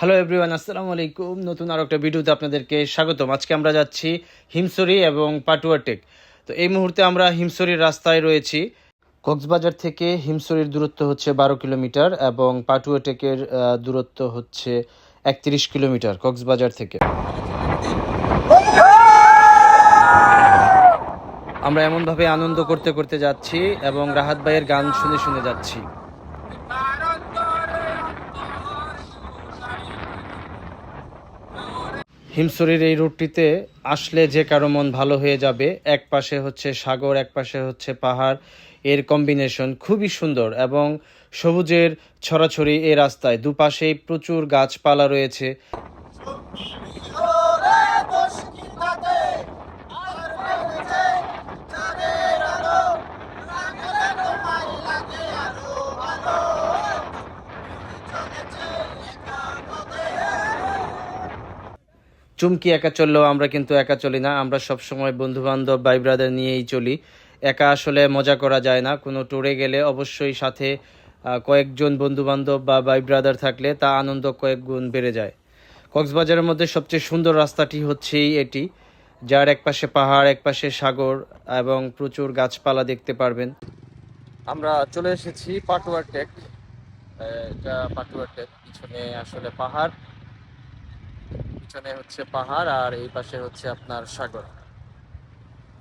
Hello everyone আসসালামু আলাইকুম নতুন আর একটা ভিডিওতে আপনাদেরকে স্বাগতম। আজকে আমরা যাচ্ছি হিমসরি এবং পাটুয়াটেক তো এই মুহূর্তে আমরা হিমসরির রাস্তায় রয়েছি। কক্সবাজার থেকে হিমসরির দূরত্ব হচ্ছে বারো কিলোমিটার এবং পাটুয়াটেকের দূরত্ব হচ্ছে একত্রিশ কিলোমিটার কক্সবাজার থেকে। আমরা এমনভাবে আনন্দ করতে করতে যাচ্ছি এবং রাহাত ভাইয়ের গান শুনে শুনে যাচ্ছি। হিমসরির এই রুটটিতে আসলে যে কারও মন ভালো হয়ে যাবে, এক পাশে হচ্ছে সাগর, এক পাশে হচ্ছে পাহাড়, এর কম্বিনেশন খুবই সুন্দর এবং সবুজের ছড়াছড়ি এই রাস্তায়। দুপাশেই প্রচুর গাছপালা রয়েছে। চুমকি একা চললেও আমরা কিন্তু একা চলি না, আমরা সবসময় বন্ধু বান্ধব ভাই ব্রাদার নিয়েই চলি। একা আসলে মজা করা যায় না, কোনো ট্যুরে গেলে অবশ্যই সাথে কয়েকজন বন্ধু বান্ধব বা ভাই ব্রাদার থাকলে তা আনন্দ কয়েক গুণ বেড়ে যায়। কক্সবাজারের মধ্যে সবচেয়ে সুন্দর রাস্তাটি হচ্ছেই এটি, যার একপাশে পাহাড়, একপাশে সাগর এবং প্রচুর গাছপালা দেখতে পারবেন। আমরা চলে এসেছি পাটুয়ার টেক এটা পাটুয়ার টেক পিছনে আসলে পাহাড়। পিছনে হচ্ছে পাহাড় আর এই পাশে হচ্ছে আপনার সাগর।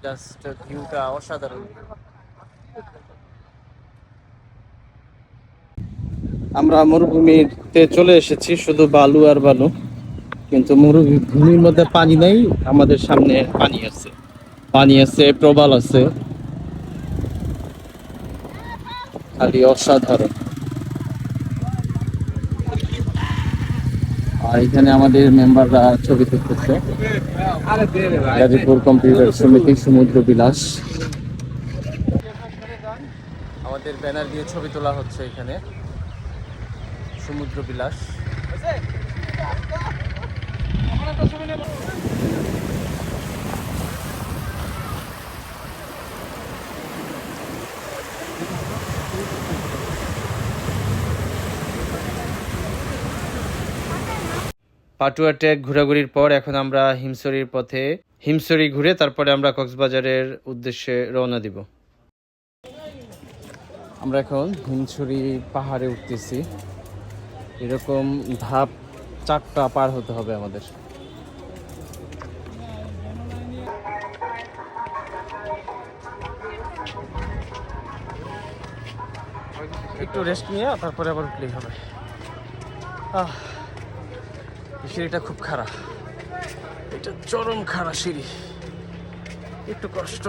জাস্ট ভিউটা অসাধারণ। আমরা মরুভূমিতে চলে এসেছি, শুধু বালু আর বালু। কিন্তু মরুভূমির মধ্যে পানি নেই, আমাদের সামনে পানি আছে। পানি আছে, প্রবাল আছে। খালি অসাধারণ। এখানে আমাদের মেম্বাররা ছবি তুলতেছে। গাজীপুর কম্পিউটার সমিতি সমুদ্র বিলাস। আমাদের ব্যানার দিয়ে ছবি তোলা হচ্ছে এখানে। সমুদ্র বিলাস। পাটুয়া ট্যাগ ঘোরাঘুরির পর এখন আমরা হিমসরির পথে হিমসরি ঘুরে তারপরে আমরা কক্সবাজারের উদ্দেশ্যে রওনা দিব। আমরা এখন হিমছড়ি পাহাড়ে উঠতেছি। এরকম ধাপ চারটা পার হতে হবে আমাদের। একটু রেস্ট নিয়ে তারপরে আবার উঠলেই হবে। আহ। সিঁড়িটা খুব খারাপ এটা চরম খারাপ সিঁড়ি। একটু কষ্ট।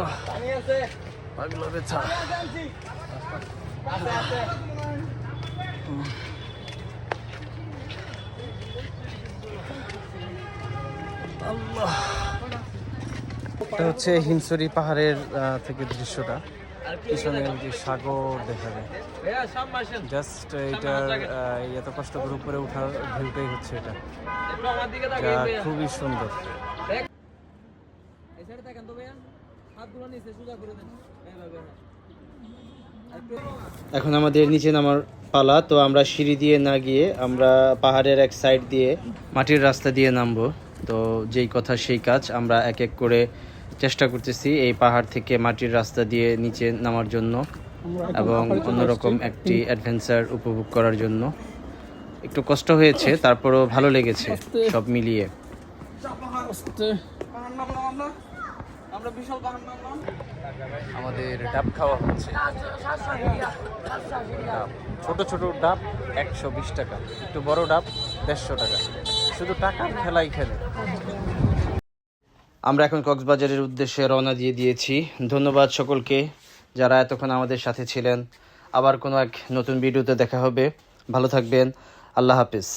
পাগলা ব্যথা। এটা হচ্ছে হিমসরি পাহাড়ের থেকে দৃশ্যটা। পিছনে যে সাগর দেখা যায়। জাস্ট এটার এত কষ্ট করে উপরে ওঠার ভিউটাই হচ্ছে এটা। যা খুবই সুন্দর। এখন আমাদের নিচে নামার পালা তো আমরা সিঁড়ি দিয়ে না গিয়ে আমরা পাহাড়ের এক সাইড দিয়ে মাটির রাস্তা দিয়ে নামবো। তো যেই কথা সেই কাজ আমরা এক এক করে চেষ্টা করতেছি এই পাহাড় থেকে মাটির রাস্তা দিয়ে নিচে নামার জন্য এবং অন্যরকম একটি অ্যাডভেঞ্চার উপভোগ করার জন্য। একটু কষ্ট হয়েছে, তারপরও ভালো লেগেছে সব মিলিয়ে। আমাদের ডাব খাওয়া হচ্ছে। ছোট ছোট ডাব একশো বিশ টাকা, একটু বড় ডাব দেড়শো টাকা। শুধু টাকার খেলাই খেলে। আমরা এখন কক্সবাজারের উদ্দেশ্যে রওনা দিয়ে দিয়েছি। ধন্যবাদ সকলকে যারা এতক্ষণ আমাদের সাথে ছিলেন। আবার কোনো এক নতুন ভিডিওতে দেখা হবে। ভালো থাকবেন। আল্লাহ হাফিজ।